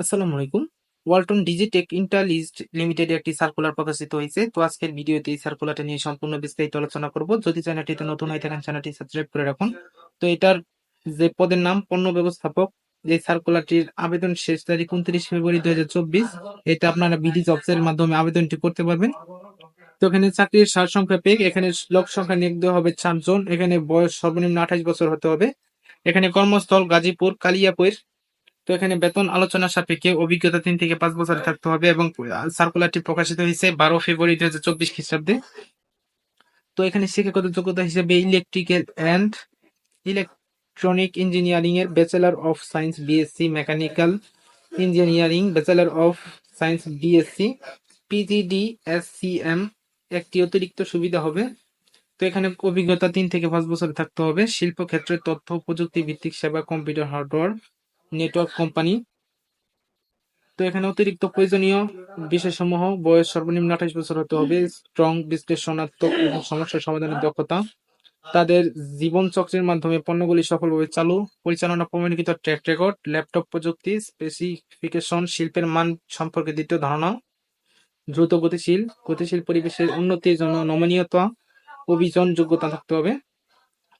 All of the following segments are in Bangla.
আসসালামু আলাইকুম। ওয়ালটন ডিজিটেক ইন্টারলিস্ট লিমিটেড একটি সার্কুলার প্রকাশিত হয়েছে। তো আজকের ভিডিওতে এই সার্কুলারটা নিয়ে সম্পূর্ণ বিস্তারিত আলোচনা করব। যদি চ্যানেলটিতে নতুন হয়ে থাকেন, চ্যানেলটি সাবস্ক্রাইব করে রাখুন। তো এটার যে পদের নাম, পণ্য ব্যবস্থাপক, এই সার্কুলারটির আবেদন শেষ তারিখ উনত্রিশ ফেব্রুয়ারি দুই হাজার চব্বিশ। এটা আপনারা বিডি জবসের মাধ্যমে আবেদনটি করতে পারবেন। তো এখানে চাকরির সার সংখ্যা পেয়ে এখানে লোক সংখ্যা নিয়োগ দেওয়া হবে চারজন। এখানে বয়স সর্বনিম্ন আঠাশ বছর হতে হবে। এখানে কর্মস্থল গাজীপুর, কালিয়াপুর তো এখানে বেতন আলোচনা সাপেক্ষে অভিজ্ঞতা তিন থেকে পাঁচ বছর থাকতে হবে এবং সার্কুলারটি প্রকাশিত হয়েছে বারো ফেব্রুয়ারি দুই হাজার চব্বিশ খ্রিস্টাব্দে। তো এখানে শিক্ষাগত যোগ্যতা হিসেবে ইলেকট্রিক্যাল অ্যান্ড ইলেকট্রনিক ইঞ্জিনিয়ারিং এর bachelor of science BSc mechanical engineering bachelor of science BSc PGD SCM একটি অতিরিক্ত সুবিধা হবে। তো এখানে অভিজ্ঞতা তিন থেকে পাঁচ বছর থাকতে হবে। শিল্পক্ষেত্রে তথ্য, প্রযুক্তি ভিত্তিক সেবা, কম্পিউটার, হার্ডওয়্যার নেটওয়ার্ক কোম্পানি। তো এখানে অতিরিক্ত প্রয়োজনীয় বিষয়সমূহ বয়স সর্বনিম্ন আঠাশ বছর হতে হবে স্ট্রং বিশ্লেষণাত্মক এবং সমস্যা সমাধানের দক্ষতা। তাদের জীবন চক্রের মাধ্যমে পণ্যগুলি সফলভাবে চালু, পরিচালনা, প্রমাণিত ট্র্যাক রেকর্ড ল্যাপটপ প্রযুক্তি স্পেসিফিকেশন শিল্পের মান সম্পর্কে দ্বিতীয় ধারণা। দ্রুত গতিশীল গতিশীল পরিবেশের উন্নতির জন্য নমনীয়তা অভিযান যোগ্যতা থাকতে হবে।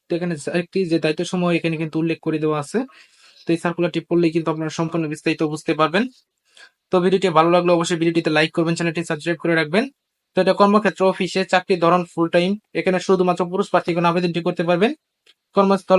তো এখানে একটি যে দায়িত্ব সমূহ এখানে কিন্তু উল্লেখ করে দেওয়া আছে তো এই সার্কুলারটি পড়লে কিন্তু আপনারা সম্পূর্ণ বিস্তারিত বুঝতে পারবেন। তো ভিডিওটি ভালো লাগলে অবশ্যই ভিডিওটিতে লাইক করবেন, চ্যানেলটি সাবস্ক্রাইব করে রাখবেন। তো এটা কর্মক্ষেত্র অফিসে চাকরি, ধরন ফুল টাইম এখানে শুধুমাত্র পুরুষ প্রার্থীগণ আবেদনটি করতে পারবেন। কর্মস্থল